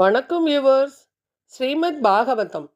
வணக்கம் யுவர்ஸ் ஸ்ரீமத் பாகவதம்.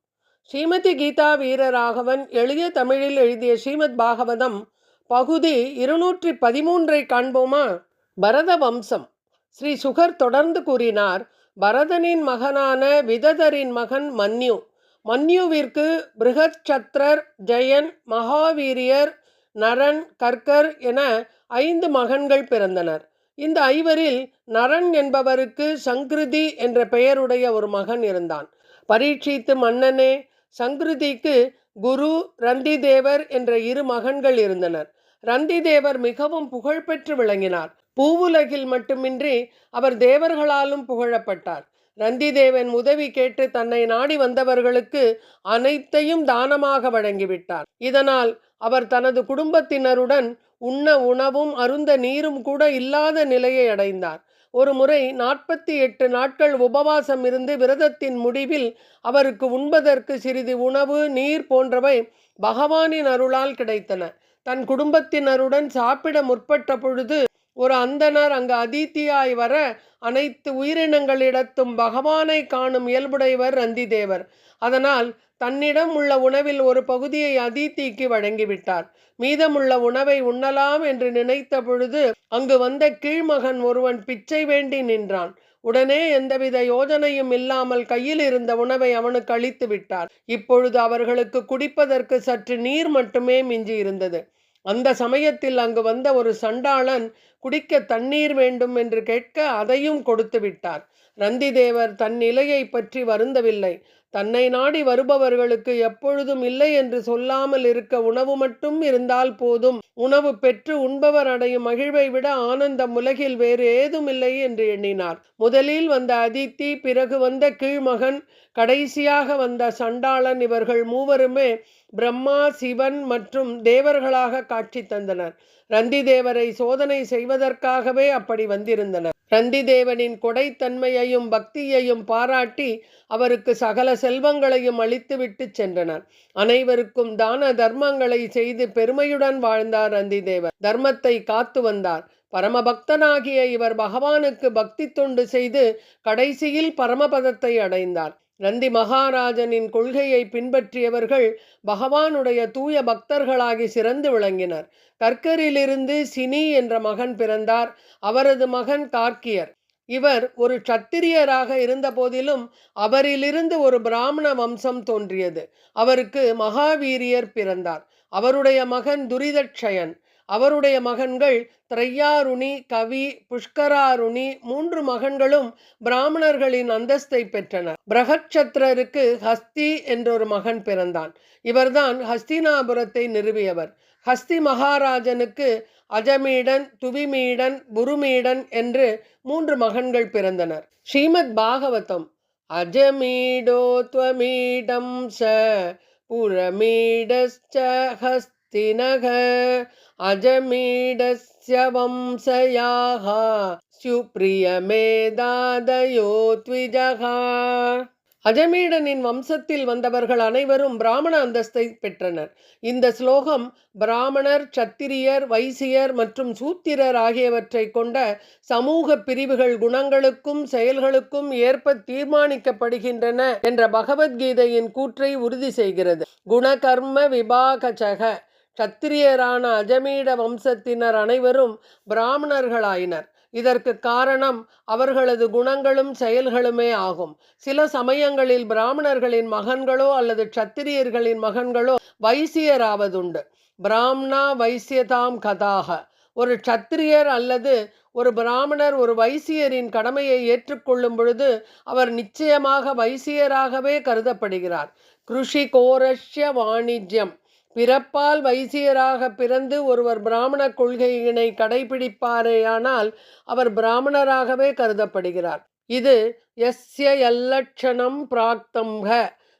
ஸ்ரீமதி கீதா வீரராகவன் எளிய தமிழில் எழுதிய ஸ்ரீமத் பாகவதம் பகுதி இருநூற்றி பதிமூன்றை காண்போமா? பரத வம்சம். ஸ்ரீ சுகர் தொடர்ந்து கூறினார் பரதனின் மகனான விததரின் மகன் மன்யு. மன்யுவிற்கு பிருகச்சத்ரர் ஜெயன் மகாவீரியர் நரன் கர்கர் என ஐந்து மகன்கள் பிறந்தனர். இந்த ஐவரில் நரன் என்பவருக்கு சங்கிருதி என்ற பெயருடைய ஒரு மகன் இருந்தான். பரீட்சித்து மன்னனே சங்கிருதிக்கு குரு ரந்திதேவர் என்ற இரு மகன்கள் இருந்தனர். ரந்திதேவர் மிகவும் புகழ்பெற்று விளங்கினார். பூவுலகில் மட்டுமின்றி அவர் தேவர்களாலும் புகழப்பட்டார். ரந்திதேவன் உதவி கேட்டு தன்னை நாடி வந்தவர்களுக்கு அனைத்தையும் தானமாக வழங்கிவிட்டார். இதனால் அவர் தனது குடும்பத்தினருடன் உண்ண உணவும் அருந்த நீரும் கூட இல்லாத நிலையை அடைந்தார். ஒரு முறை நாற்பத்தி எட்டு நாட்கள் உபவாசம் இருந்து விரதத்தின் முடிவில் அவருக்கு உண்பதற்கு சிறிது உணவு நீர் போன்றவை பகவானின் அருளால் கிடைத்தன. தன் குடும்பத்தினருடன் சாப்பிட முற்பட்ட பொழுது ஒரு அந்தனர் அங்கு அதித்தியாய் வர அனைத்து உயிரினங்களிடத்தும் பகவானை காணும் இயல்புடையவர் ரந்திதேவர் அதனால் தன்னிடம் உள்ள உணவில் ஒரு பகுதியை அதித்திக்கு வழங்கிவிட்டார். மீதமுள்ள உணவை உண்ணலாம் என்று நினைத்த பொழுது அங்கு வந்த கீழ்மகன் ஒருவன் பிச்சை வேண்டி நின்றான். உடனே எந்தவித யோஜனையும் இல்லாமல் கையில் இருந்த உணவை அவனுக்கு அளித்து விட்டார். இப்பொழுது அவர்களுக்கு குடிப்பதற்கு சற்று நீர் மட்டுமே மிஞ்சி இருந்தது. அந்த சமயத்தில் அங்கு வந்த ஒரு சண்டாளன் குடிக்க தண்ணீர் வேண்டும் என்று கேட்க அதையும் கொடுத்து விட்டார். ரந்திதேவர் தன் நிலையை பற்றி வருந்தவில்லை. தன்னை நாடி வருபவர்களுக்கு எப்பொழுதும் இல்லை என்று சொல்லாமல் இருக்க உணவு மட்டும் இருந்தால் போதும். உணவு பெற்று உண்பவர் அடையும் மகிழ்வை விட ஆனந்தம் உலகில் வேறு ஏதும் இல்லை என்று எண்ணினார். முதலில் வந்த அதித்தி பிறகு வந்த கீழ்மகன் கடைசியாக வந்த சண்டாளன் இவர்கள் மூவருமே பிரம்மா சிவன் மற்றும் தேவர்களாக காட்சி தந்தனர். ரந்தி தேவரை சோதனை செய்வதற்காகவே அப்படி வந்திருந்தனர். ரந்திதேவனின் கொடைத்தன்மையையும் பக்தியையும் பாராட்டி அவருக்கு சகல செல்வங்களையும் அளித்துவிட்டு சென்றனர். அனைவருக்கும் தான தர்மங்களை செய்து பெருமையுடன் வாழ்ந்தார் ரந்திதேவர் தர்மத்தை காத்து வந்தார். பரமபக்தனாகிய இவர் பகவானுக்கு பக்தி தொண்டு செய்து கடைசியில் பரமபதத்தை அடைந்தார். நந்தி மகாராஜனின் கொள்கையை பின்பற்றியவர்கள் பகவானுடைய தூய பக்தர்களாகி சிறந்து விளங்கினர். கர்க்கரிலிருந்து சினி என்ற மகன் பிறந்தார். அவரது மகன் கார்க்கியர். இவர் ஒரு சத்திரியராக இருந்த போதிலும் அவரிலிருந்து ஒரு பிராமண வம்சம் தோன்றியது. அவருக்கு மகாவீரியர் பிறந்தார். அவருடைய மகன் துரிதட்சயன் அவருடைய மகன்கள் திரையாருணி கவி புஷ்கராருணி மூன்று மகன்களும் பிராமணர்களின் அந்தஸ்தை பெற்றனர். பிரகச்சத்ரருக்கு ஹஸ்தி என்றொரு மகன் பிறந்தான். இவர்தான் ஹஸ்தினாபுரத்தை நிறுவியவர். ஹஸ்தி மகாராஜனுக்கு அஜமீடன் துவிமீடன் புருமீடன் என்று மூன்று மகன்கள் பிறந்தனர். ஸ்ரீமத் பாகவதம் அஜமீடோத்வமீடம் ச புரமீடஸ்ச ஹஸ்தினக अजमीडस्य वंशयाः ஸ்யுப்ரியமேதாதயோ த்விஜகா அஜமீடனின் வம்சத்தில் வந்தவர்கள் அனைவரும் பிராமண அந்தஸ்தை பெற்றனர் இந்த ஸ்லோகம் பிராமணர் சத்திரியர் வைசியர் மற்றும் சூத்திரர் ஆகியவற்றை கொண்ட சமூக பிரிவுகள் குணங்களுக்கும் செயல்களுக்கும் ஏற்ப தீர்மானிக்கப்படுகின்றன என்ற பகவத்கீதையின் கூற்றை உறுதி செய்கிறது குணகர்ம விபாகச்சக சத்திரியரான அஜமீட வம்சத்தினர் அனைவரும் பிராமணர்களாயினர். இதற்கு காரணம் அவர்களது குணங்களும் செயல்களுமே ஆகும். சில சமயங்களில் பிராமணர்களின் மகன்களோ அல்லது சத்திரியர்களின் மகன்களோ வைசியராவதுண்டு. பிராமணா வைசியதாம் கதாக ஒரு சத்திரியர் அல்லது ஒரு பிராமணர் ஒரு வைசியரின் கடமையை ஏற்றுக்கொள்ளும் பொழுது அவர் நிச்சயமாக வைசியராகவே கருதப்படுகிறார். கிருஷி கோரஷ்ய வாணிஜ்யம். பிறப்பால் வைசியராக பிறந்து ஒருவர் பிராமண கொள்கையினை கடைபிடிப்பாரேயானால் அவர் பிராமணராகவே கருதப்படுகிறார். இது எஸ்ய எல்லட்சணம் பிராக்தம்க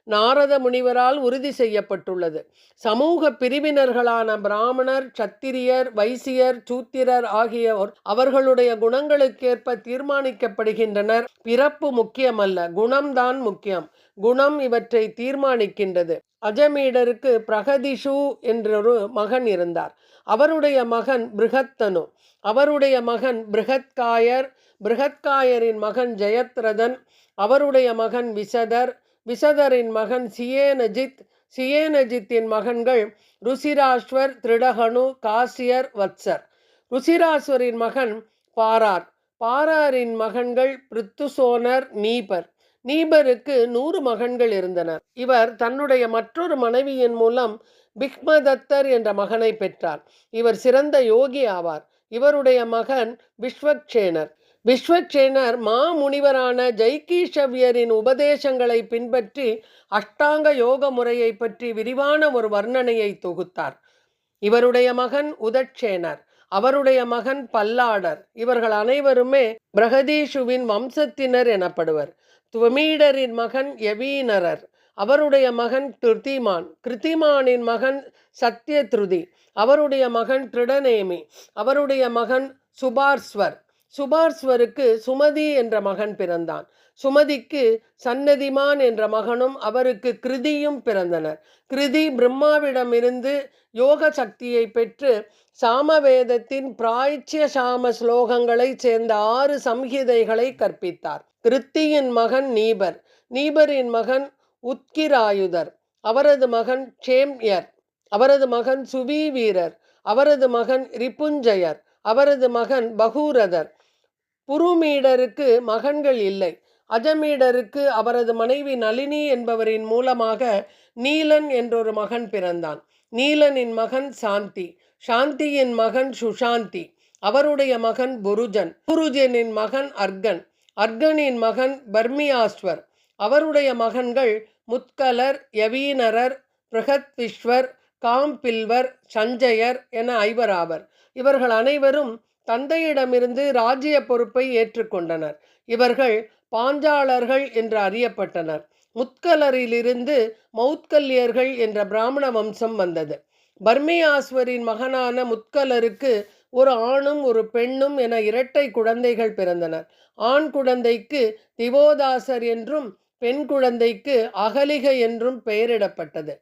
நாரத முனிவரால் உறுதி செய்யப்பட்டுள்ளது. சமூக பிரிவினர்களான பிராமணர் சத்திரியர் வைசியர் சூத்திரர் ஆகியோர் அவர்களுடைய குணங்களுக்கேற்ப தீர்மானிக்கப்படுகின்றனர். பிறப்பு முக்கியமல்ல குணம்தான் முக்கியம். குணம் இவற்றை தீர்மானிக்கின்றது. அஜமீடருக்கு பிரகதிஷு என்றொரு மகன் இருந்தார். அவருடைய மகன் பிருகத்தனு. அவருடைய மகன் பிருகத்காயர். பிருகத்காயரின் மகன் ஜெயத்ரதன். அவருடைய மகன் விசதர். விசதரின் மகன் சியேனஜித் சியேனஜித்தின் மகன்கள் ருசிராஸ்வர் திருடகனு காசியர் வத்சர். ருசிராஸ்வரின் மகன் பாரார். பாராரின் மகன்கள் பிருத்துசோனர் நீபர். நீபருக்கு நூறு மகன்கள் இருந்தனர். இவர் தன்னுடைய மற்றொரு மனைவியின் மூலம் பிக்மதத்தர் என்ற மகனை பெற்றார். இவர் சிறந்த யோகி ஆவார். இவருடைய மகன் விஸ்வக்ஷேனர். விஸ்வக்சேனர் மாமுனிவரான ஜெய்கீஷவியரின் உபதேசங்களை பின்பற்றி அஷ்டாங்க யோக முறையை பற்றி விரிவான ஒரு வர்ணனையை தொகுத்தார். இவருடைய மகன் உதட்சேனர் அவருடைய மகன் பல்லாடர் இவர்கள் அனைவருமே பிரகதீஷுவின் வம்சத்தினர் எனப்படுவர். துவமீடரின் மகன் யவீனரர் அவருடைய மகன் கிருத்திமான் கிருத்திமானின் மகன் சத்யத்ருதி அவருடைய மகன் திருடநேமி அவருடைய மகன் சுபார்ஸ்வர் சுபார்ஸ்வருக்கு சுமதி என்ற மகன் பிறந்தான். சுமதிக்கு சன்னதிமான் என்ற மகனும் அவருக்கு கிருதியும் பிறந்தனர். கிருதி பிரம்மாவிடமிருந்து யோக சக்தியை பெற்று சாமவேதத்தின் பிராய்ச்சிய சாம ஸ்லோகங்களை சேர்ந்த ஆறு சம்ஹிதைகளை கற்பித்தார். கிருத்தியின் மகன் நீபர். நீபரின் மகன் உத்கிராயுதர். அவரது மகன் சேம்யர். அவரது மகன் சுவீவீரர். அவரது மகன் ரிப்புஞ்சயர் அவரது மகன் பகூரதர். புருமீடருக்கு மகன்கள் இல்லை. அஜமீடருக்கு அவரது மனைவி நளினி என்பவரின் மூலமாக நீலன் என்றொரு மகன் பிறந்தான். நீலனின் மகன் சாந்தி. சாந்தியின் மகன் சுஷாந்தி. அவருடைய மகன் புருஜன். புருஜனின் மகன் அர்கன். அர்கனின் மகன் பர்மியாஸ்வர். அவருடைய மகன்கள் முத்கலர் யவீனரர் பிரகத்விஸ்வர் காம்பில்வர் சஞ்சயர் என ஐவர் ஆவர் இவர்கள் அனைவரும் தந்தையிடமிருந்து ராஜ்ய பொறுப்பை ஏற்றுக்கொண்டனர். இவர்கள் பாஞ்சாளர்கள் என்று அறியப்பட்டனர். முத்கலரிலிருந்து மௌத்கல்யர்கள் என்ற பிராமண வம்சம் வந்தது. பர்மியாஸ்வரின் மகனான முத்கலருக்கு ஒரு ஆணும் ஒரு பெண்ணும் என இரட்டை குழந்தைகள் பிறந்தனர். ஆண் குழந்தைக்கு திவோதாசர் என்றும் பெண் குழந்தைக்கு அகலிகை என்றும் பெயரிடப்பட்டது.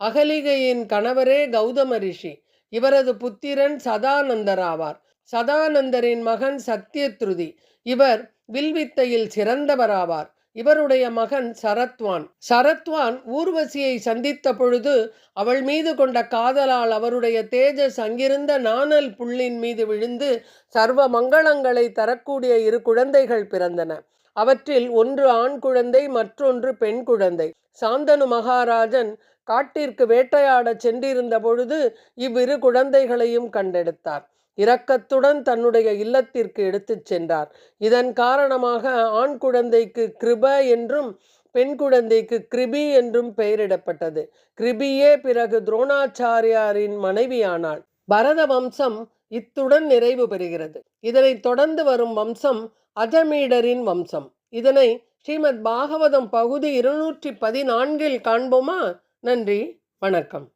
அகலிகையின் கணவரே கௌதம ரிஷி. இவரது புத்திரன் சதானந்தராவார். சதானந்தரின் மகன் சத்யத்ருதி. இவர் வில்வித்தையில் சிறந்தவராவார். இவருடைய மகன் சரத்வான். சரத்வான் ஊர்வசியை சந்தித்த பொழுது அவள் மீது கொண்ட காதலால் அவருடைய தேஜஸ் அங்கிருந்த நாணல் புள்ளின் மீது விழுந்து சர்வ மங்களங்களை தரக்கூடிய இரு குழந்தைகள் பிறந்தன. அவற்றில் ஒன்று ஆண் குழந்தை மற்றொன்று பெண் குழந்தை. சாந்தனு மகாராஜன் காட்டிற்கு வேட்டையாடச் சென்றிருந்த பொழுது இவ்விரு குழந்தைகளையும் கண்டெடுத்தார். இரக்கத்துடன் தன்னுடைய இல்லத்திற்கு எடுத்துச் சென்றார். இதன் காரணமாக ஆண் குழந்தைக்கு கிருப என்றும் பெண் குழந்தைக்கு கிருபி என்றும் பெயரிடப்பட்டது. கிருபியே பிறகு துரோணாச்சாரியாரின் மனைவியானாள். பரத வம்சம் இத்துடன் நிறைவு பெறுகிறது. இதனை தொடர்ந்து வரும் வம்சம் அஜமீடரின் வம்சம். இதனை ஸ்ரீமத் பாகவதம் பகுதி இருநூற்றி பதினான்கில் காண்போமா? நன்றி வணக்கம்.